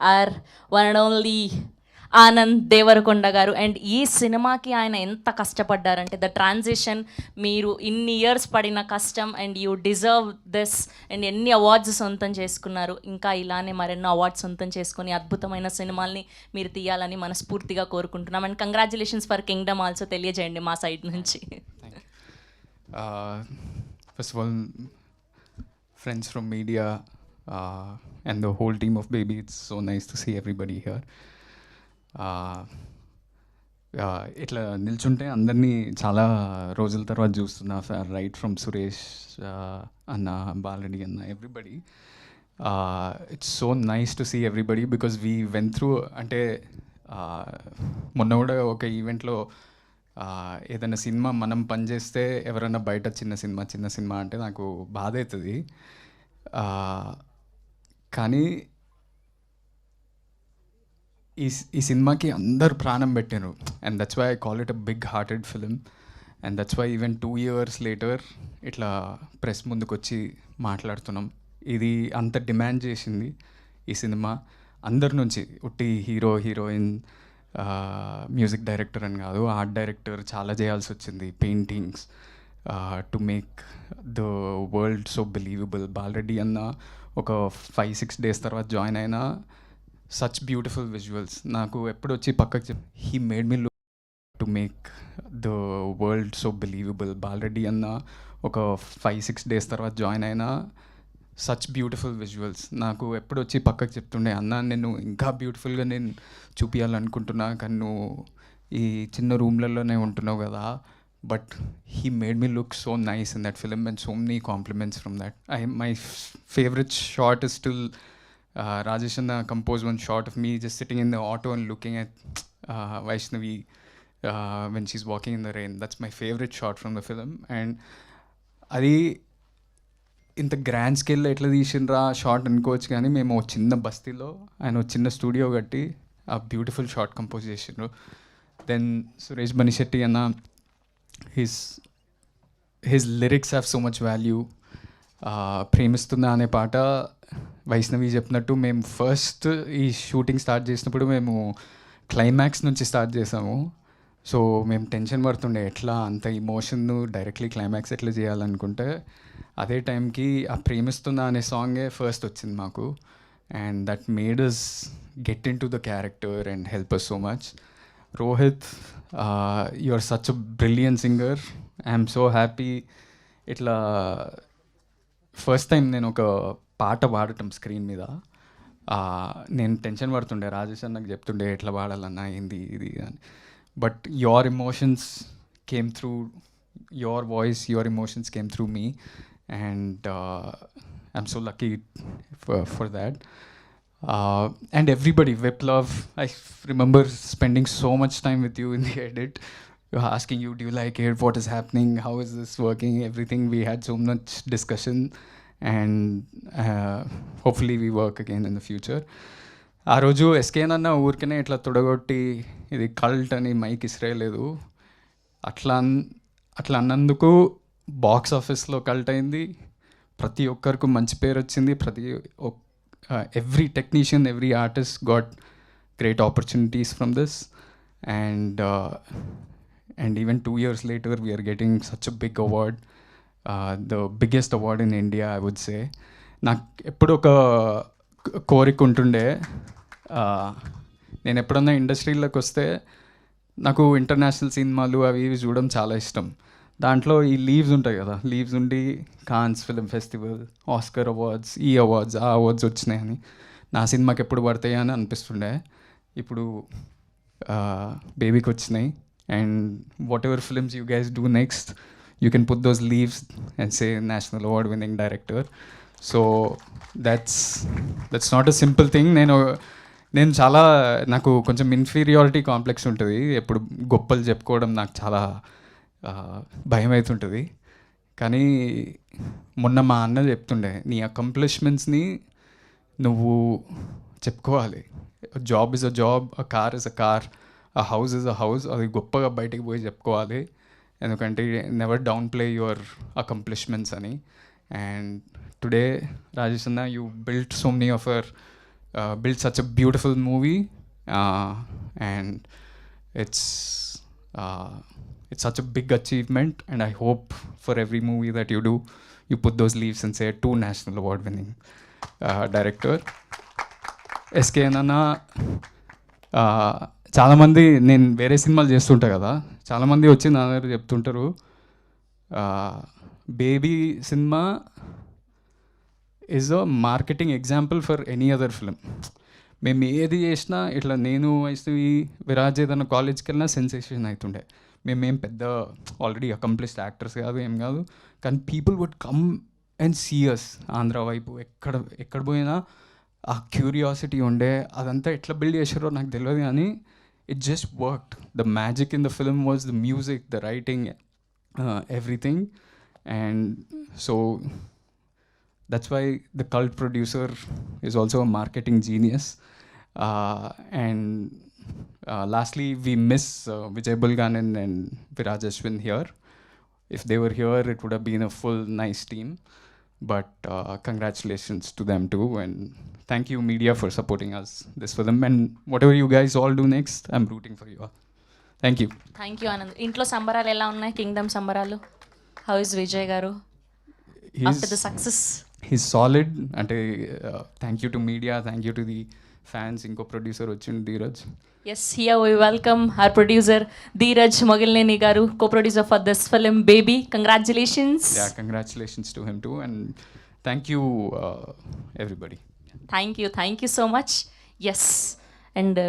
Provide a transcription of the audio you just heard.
Are one and only Anand Devarakonda garu. And ఈ సినిమాకి ఆయన ఎంత కష్టపడ్డారంటే ద ట్రాన్సిషన్ మీరు ఇన్ని ఇయర్స్ పడిన కష్టం and you deserve this and ఎన్ని అవార్డ్స్ సొంతం చేసుకున్నారు. ఇంకా ఇలానే మరెన్నో అవార్డ్స్ సొంతం చేసుకొని అద్భుతమైన సినిమాల్ని మీరు తీయాలని మనస్ఫూర్తిగా కోరుకుంటున్నాం. And congratulations for Kingdom also తెలియజేయండి మా సైడ్ నుంచి. First of all friends from media uh, and the whole team of Baby, it's so nice to see everybody here. Uh, uh, ఇట్లా నిల్చుంటే అందరినీ చాలా రోజుల తర్వాత చూస్తున్నా రైట్ ఫ్రమ్ సురేష్ అన్న బాలరెడ్డి అన్న everybody it's so nice to see everybody because we went through అంటే uh, మొన్న కూడా ఒక ఈవెంట్లో ఏదైనా సినిమా మనం పనిచేస్తే ఎవరైనా బయట చిన్న సినిమా చిన్న సినిమా అంటే నాకు బాధ అవుతుంది కానీ ఈ ఈ సినిమాకి అందరు ప్రాణం పెట్టారు and that's why I call it a big hearted film and that's why even two years later ఇట్లా ప్రెస్ ముందుకు వచ్చి మాట్లాడుతున్నాం. ఇది అంత డిమాండ్ చేసింది ఈ సినిమా. అందరి నుంచి ఉట్టి హీరో హీరోయిన్ మ్యూజిక్ డైరెక్టర్ అని కాదు ఆర్ట్ డైరెక్టర్ చాలా చేయాల్సి వచ్చింది. Paintings to make the world so believable Balareddy అన్న ఒక ఫైవ్ సిక్స్ డేస్ తర్వాత జాయిన్ అయినా సచ్ బ్యూటిఫుల్ విజువల్స్ నాకు ఎప్పుడు వచ్చి పక్కకి చెప్ he made me look to make the world so believable Balareddy అన్న ఒక ఫైవ్ సిక్స్ డేస్ తర్వాత జాయిన్ అయినా సచ్ బ్యూటిఫుల్ విజువల్స్ నాకు ఎప్పుడు వచ్చి పక్కకు చెప్తుండే అన్న నేను ఇంకా బ్యూటిఫుల్గా నేను చూపించాలనుకుంటున్నా కానీ నువ్వు ఈ చిన్న రూమ్లలోనే ఉంటున్నావు కదా but he made me look so nice in that film and so many compliments from that I my favourite shot is still Rajesh అన్న compose one shot of me just sitting in the auto and looking at Vaishnavi when she's walking in the rain that's my favourite shot from the film and అది ఇంత grand స్కేల్లో ఎట్లా తీసిండ్రా short అనుకోవచ్చు కానీ మేము ఓ చిన్న బస్తీలో ఆయన ఓ చిన్న స్టూడియో కట్టి ఆ బ్యూటిఫుల్ షార్ట్ కంపోజ్ చేసిండ్రు. దెన్ సురేష్ బనిశెట్టి అన్న his his lyrics have so much value ప్రేమిస్తుందా అనే పాట వైష్ణవి చెప్పినట్టు మేము ఫస్ట్ ఈ షూటింగ్ స్టార్ట్ చేసినప్పుడు మేము క్లైమాక్స్ నుంచి స్టార్ట్ చేసాము. సో మేము టెన్షన్ పడుతుండే ఎట్లా అంత ఇమోషన్ను డైరెక్ట్లీ క్లైమాక్స్ ఎట్లా చేయాలనుకుంటే అదే టైంకి ఆ ప్రేమిస్తుందా అనే సాంగే ఫస్ట్ వచ్చింది మాకు. And that made us get into the character and help us so much Rohit you are such a brilliant singer I'm so happy ఇట్లా ఫస్ట్ టైం నేను ఒక పాట పాడటం స్క్రీన్ మీద. నేను టెన్షన్ పడుతుండే. రాజేష్ అన్నకు చెప్తుండే ఎట్లా పాడాలన్నా? ఏంది ఇది? అని. But your emotions came through your voice your emotions came through me and I'm so lucky for that and everybody we'd love I remember spending so much time with you in the edit asking you, do you like it? What is happening? How is this working? Everything. We had so much discussion, and hopefully we work again in the future ఆ రోజు ఎస్కేన్ అన్న ఊరికనే ఇట్లా తొడగొట్టి ఇది cult అని mic ఇసిరేయలేదు అట్లా అన్- అట్లా అన్నందుకు బాక్స్ ఆఫీస్లో కల్ట్ అయింది ప్రతి ఒక్కరికి మంచి పేరు వచ్చింది ప్రతి ఒక్క every technician every artist got great opportunities from this and and even two years later we're are such such a big award. Uh, the biggest award in india i నాకు ఎప్పుడు ఒక కోరిక ఉంటుండే. Uh, నేను ఎప్పుడన్నా ఇండస్ట్రీలోకి వస్తే నాకు ఇంటర్నేషనల్ సినిమాలు అవి ఇవి చూడడం చాలా ఇష్టం. దాంట్లో ఈ లీవ్స్ ఉంటాయి కదా. లీవ్స్ ఉండి Cannes film festival Oscar awards ఈ అవార్డ్స్ ఆ అవార్డ్స్ వచ్చినాయని నా సినిమాకి ఎప్పుడు పడతాయి అని అనిపిస్తుండే. ఇప్పుడు బేబీకి వచ్చినాయి. And whatever films you guys do next you can put those leaves and say national award winning director so that's that's not a simple thing నేను నేను చాలా నాకు కొంచెం ఇన్ఫీరియారిటీ కాంప్లెక్స్ ఉంటుంది. ఎప్పుడు గొప్పలు చెప్పుకోవడం నాకు చాలా భయం అవుతుంటుంది కానీ మొన్న మా అన్న చెప్తుండే నీ అకంప్లిష్మెంట్స్ని నువ్వు చెప్పుకోవాలి. Job is a job a car is a car a house is a house అది గొప్పగా బయటికి పోయి చెప్పుకోవాలి. ఎందుకంటే never downplay your accomplishments అని. అండ్ టుడే రాజేష్ అన్న you built so many of your built such a beautiful movie and it's it's such big achievement and I hope for every movie that you do you put those leaves and say to national award winning director SK ఏనన్నా చాలామంది నేను వేరే సినిమాలు చేస్తుంటా కదా చాలామంది వచ్చి నా దగ్గర చెప్తుంటారు Baby cinema is a marketing example for any other film మేము ఏది చేసినా ఇట్లా నేను వయసు ఈ విరాజ్ ఏదన్నా కాలేజ్కి వెళ్ళినా సెన్సేషన్ అవుతుండే. మేమేం పెద్ద ఆల్రెడీ అకంప్లిస్డ్ యాక్టర్స్ కాదు ఏం కాదు. కానీ people would come and see us Andhra వైపు. ఎక్కడ ఎక్కడ పోయినా ఆ క్యూరియాసిటీ ఉండే అదంతా ఎట్లా బిల్డ్ చేసారో నాకు తెలియదు కానీ it just worked the magic in the film was the music the writing everything and so that's why the cult producer is also marketing genius and lastly we miss uh, vijay bulganan and viraj ashwin here if they were here it would have been a full nice team but uh, congratulations to them too and thank you media for supporting us this film and whatever you guys all do next i'm rooting for you all thank you thank you Anand ఇంట్లో సంబరాలు ఎలా ఉన్నాయి Kingdom సంబరాలు how is Vijay garu the success he's solid అంటే thank you to media thank you to the fans ఇంకో producer వచ్చిండు Dheeraj. Yes here we welcome our producer Dheeraj Mogilineni garu co producer for this film Baby congratulations congratulations to him too and thank you uh, everybody. Thank you thank you so much yes and